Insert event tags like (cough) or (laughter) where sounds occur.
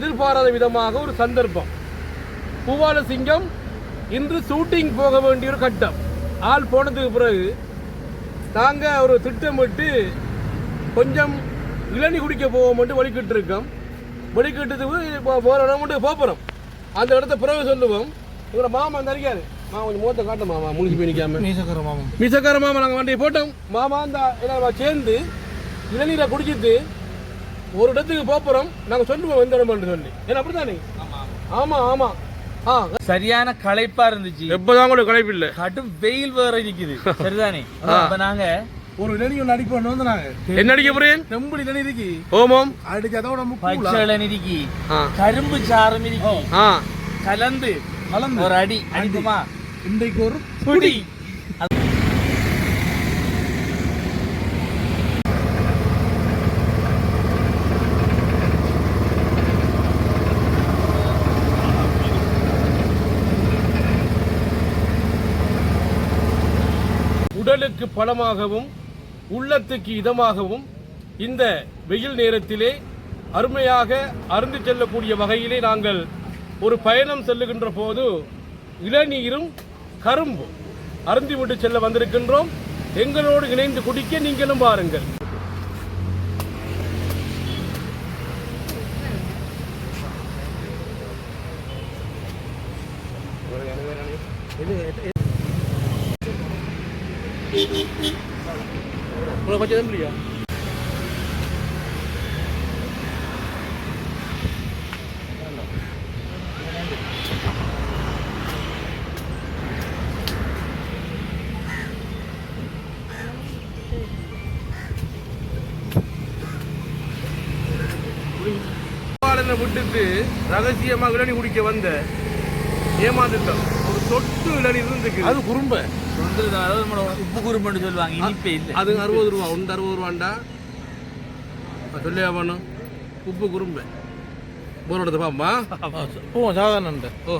எதிர்பாராத விதமாக ஒரு சந்தர்ப்பம். பூவால சிங்கம் இன்று ஷூட்டிங் போக வேண்டிய ஒரு கட்டம். ஆள் போனதுக்கு பிறகு நாங்க ஒரு திட்டமிட்டு கொஞ்சம் இளநி குடிக்க போவோம்ட்டு வழிகிட்டு இருக்கோம். வழிகிட்டதுக்கு இப்போ போகிற இடம் மட்டும் போகிறோம் அந்த இடத்த பிறகு சொல்லுவோம். எங்களோட மாமா அந்த அறிக்காரு மாமா கொஞ்சம் முகத்தை காட்டும் மாமா முடிஞ்சு போய் நிற்காம மீசக்கர மாமன் மிசக்கார மாமா நாங்கள் வண்டியை போட்டோம். மாமா அந்த சேர்ந்து இளநீரை குடிச்சிட்டு ஒரு இடத்துக்கு போகிறோம் நாங்கள் சொல்லுவோம் எந்த இடம்னு சொல்லி. ஏன்னா அப்படித்தானே? ஆமாம் ஆமாம் ஆ. சரியான களைப்பா இருந்துச்சு. எப்போதான் கூட கலைப்பு இல்லை. கடும் வெயில் வேற இருக்குது சரிதானே? (laughs) அப்ப நாங்க ஒரு இளநீ ஒன்று அடிக்க கொண்டு வந்து நாங்கள் என்ன அடிக்க போறேன் நெம்புடி இளநீ இருக்கு. ஓமம் அடிச்சு அதோட நம்ம பச்சை இளநீருக்கு ஆ. கரும்பு சாரம் இருக்கு. ஆ. கலந்து கலந்து. ஒரு அடி. அடிக்குமா இன்றைக்கு ஒரு புடி. உடலுக்கு பலமாகவும் உள்ளத்துக்கு இதமாகவும் இந்த வெயில் நேரத்திலே அருமையாக அருந்து செல்லக்கூடிய வகையிலே நாங்கள் ஒரு பயணம் செல்லுகின்ற போது இளநீரும் கரும்பும் அருந்திவிட்டு செல்ல வந்திருக்கின்றோம். எங்களோடு இணைந்து குடிக்க நீங்களும் பாருங்கள் இது பற்றி தான் இல்லையா விட்டுட்டு ரகசியமாக இளநீ குடிக்க வந்த ஏமாந்துட்டோம். ஒரு சொட்டு இளநீர் இருந்துக்கு அது குறும்ப. வந்து உப்பு குரும்புன்னு சொல்லுவாங்க. இனிப்பே இல்லை. அது அறுபது ரூபா ஒன்று அறுபது ரூபாண்டா? சொல்லியா பண்ணும் உப்பு குறும்பை போனோட பாப்பா ஓ சாதாரண ஓ.